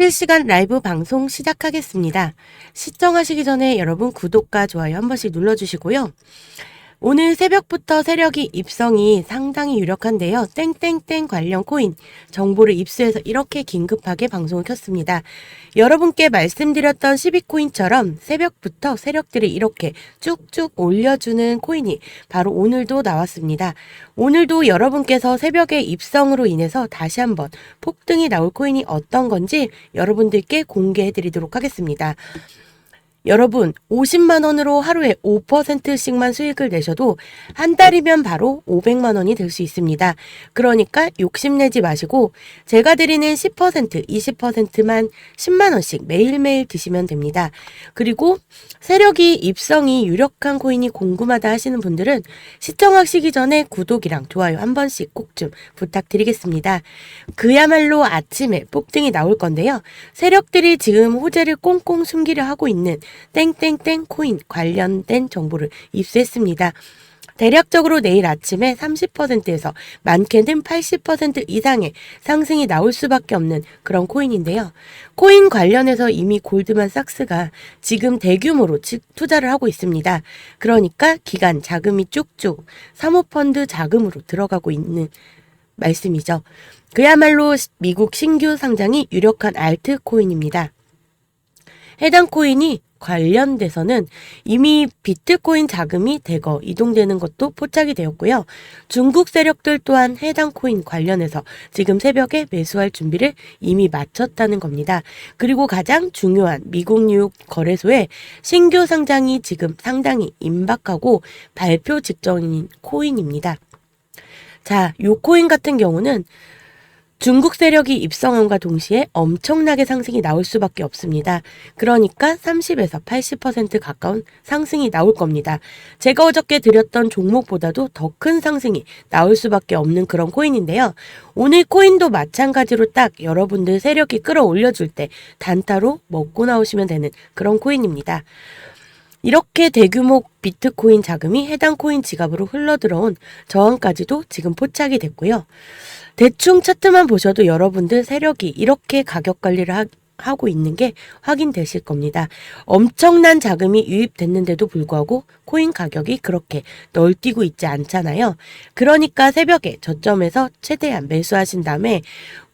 실시간 라이브 방송 시작하겠습니다. 시청하시기 전에 여러분 구독과 좋아요 한 번씩 눌러주시고요. 오늘 새벽부터 세력이 입성이 상당히 유력한데요. 땡땡땡 관련 코인 정보를 입수해서 이렇게 긴급하게 방송을 켰습니다. 여러분께 말씀드렸던 12코인처럼 새벽부터 세력들이 이렇게 쭉쭉 올려주는 코인이 바로 오늘도 나왔습니다. 오늘도 여러분께서 새벽에 입성으로 인해서 다시 한번 폭등이 나올 코인이 어떤 건지 여러분들께 공개해 드리도록 하겠습니다. 여러분, 50만 원으로 하루에 5%씩만 수익을 내셔도 한 달이면 바로 500만 원이 될 수 있습니다. 그러니까 욕심내지 마시고 제가 드리는 10%, 20%만 10만 원씩 매일매일 드시면 됩니다. 그리고 세력이 입성이 유력한 코인이 궁금하다 하시는 분들은 시청하시기 전에 구독이랑 좋아요 한 번씩 꼭 좀 부탁드리겠습니다. 그야말로 아침에 폭등이 나올 건데요. 세력들이 지금 호재를 꽁꽁 숨기려 하고 있는 땡땡땡 코인 관련된 정보를 입수했습니다. 대략적으로 내일 아침에 30%에서 많게는 80% 이상의 상승이 나올 수밖에 없는 그런 코인인데요. 코인 관련해서 이미 골드만삭스가 지금 대규모로 투자를 하고 있습니다. 그러니까 기간 자금이 쭉쭉 사모펀드 자금으로 들어가고 있는 말씀이죠. 그야말로 미국 신규 상장이 유력한 알트 코인입니다. 해당 코인이 관련돼서는 이미 비트코인 자금이 대거 이동되는 것도 포착이 되었고요. 중국 세력들 또한 해당 코인 관련해서 지금 새벽에 매수할 준비를 이미 마쳤다는 겁니다. 그리고 가장 중요한 미국 뉴욕 거래소에 신규 상장이 지금 상당히 임박하고 발표 직전인 코인입니다. 자, 요 코인 같은 경우는 중국 세력이 입성함과 동시에 엄청나게 상승이 나올 수밖에 없습니다. 그러니까 30에서 80% 가까운 상승이 나올 겁니다. 제가 어저께 드렸던 종목보다도 더 큰 상승이 나올 수밖에 없는 그런 코인인데요. 오늘 코인도 마찬가지로 딱 여러분들 세력이 끌어올려줄 때 단타로 먹고 나오시면 되는 그런 코인입니다. 이렇게 대규모 비트코인 자금이 해당 코인 지갑으로 흘러들어온 저항까지도 지금 포착이 됐고요. 대충 차트만 보셔도 여러분들 세력이 이렇게 가격 관리를 하, 하고 있는 게 확인되실 겁니다. 엄청난 자금이 유입됐는데도 불구하고 코인 가격이 그렇게 널뛰고 있지 않잖아요. 그러니까 새벽에 저점에서 최대한 매수하신 다음에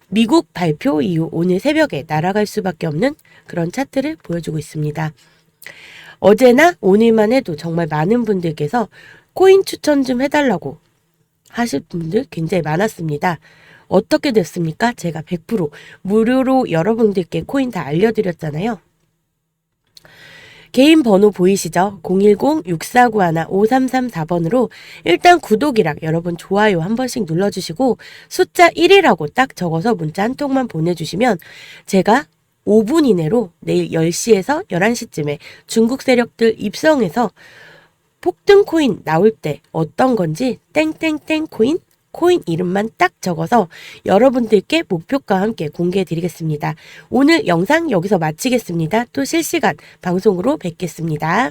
미국 발표 이후 오늘 새벽에 날아갈 수밖에 없는 그런 차트를 보여주고 있습니다. 어제나 오늘만 해도 정말 많은 분들께서 코인 추천 좀 해달라고 하실 분들 굉장히 많았습니다. 어떻게 됐습니까? 제가 100% 무료로 여러분들께 코인 다 알려드렸잖아요. 개인 번호 보이시죠? 010-6491-5334번으로 일단 구독이랑 여러분 좋아요 한 번씩 눌러주시고 숫자 1이라고 딱 적어서 문자 한 통만 보내주시면 제가 5분 이내로 내일 10시에서 11시쯤에 중국 세력들 입성해서 폭등 코인 나올 때 어떤 건지 땡땡땡 코인 코인 이름만 딱 적어서 여러분들께 목표가 함께 공개해 드리겠습니다. 오늘 영상 여기서 마치겠습니다. 또 실시간 방송으로 뵙겠습니다.